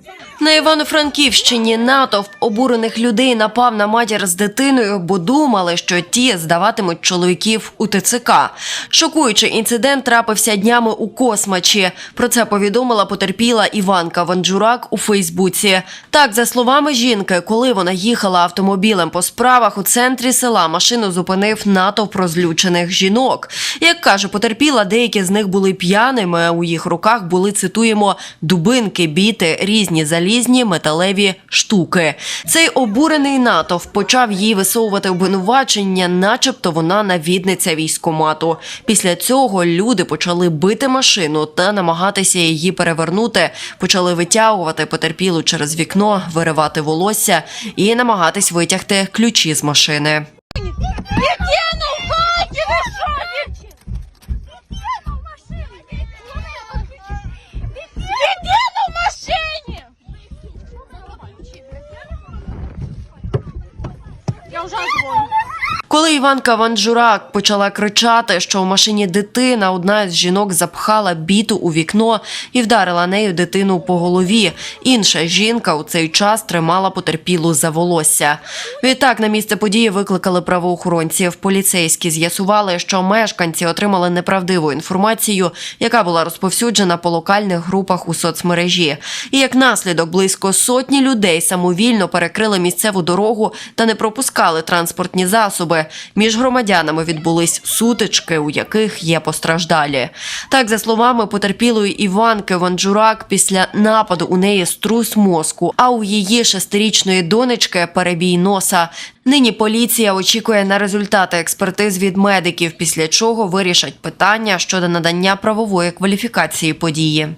Yeah. На Івано-Франківщині натовп обурених людей напав на матір з дитиною, бо думали, що ті здаватимуть чоловіків у ТЦК. Шокуючий інцидент трапився днями у Космачі. Про це повідомила потерпіла Іванка Ванджурак у Фейсбуці. Так, за словами жінки, коли вона їхала автомобілем по справах у центрі села, машину зупинив натовп розлючених жінок. Як каже потерпіла, деякі з них були п'яними. У їх руках були цитуємо дубинки, біти, різні залізні металеві штуки. Цей обурений натовп почав їй висовувати обвинувачення, начебто вона навідниця військомату. Після цього люди почали бити машину та намагатися її перевернути. Почали витягувати потерпілу через вікно, виривати волосся і намагатись витягти ключі з машини. 要上什么？Коли Іванка Ванджурак почала кричати, що в машині дитина, одна з жінок запхала біту у вікно і вдарила нею дитину по голові. Інша жінка у цей час тримала потерпілу за волосся. Відтак на місце події викликали правоохоронців. Поліцейські з'ясували, що мешканці отримали неправдиву інформацію, яка була розповсюджена по локальних групах у соцмережі. І як наслідок близько сотні людей самовільно перекрили місцеву дорогу та не пропускали транспортні засоби. Між громадянами відбулись сутички, у яких є постраждалі. Так, за словами потерпілої Іванки Ванджурак, після нападу у неї струс мозку, а у її шестирічної донечки перебій носа. Нині поліція очікує на результати експертиз від медиків, після чого вирішать питання щодо надання правової кваліфікації події.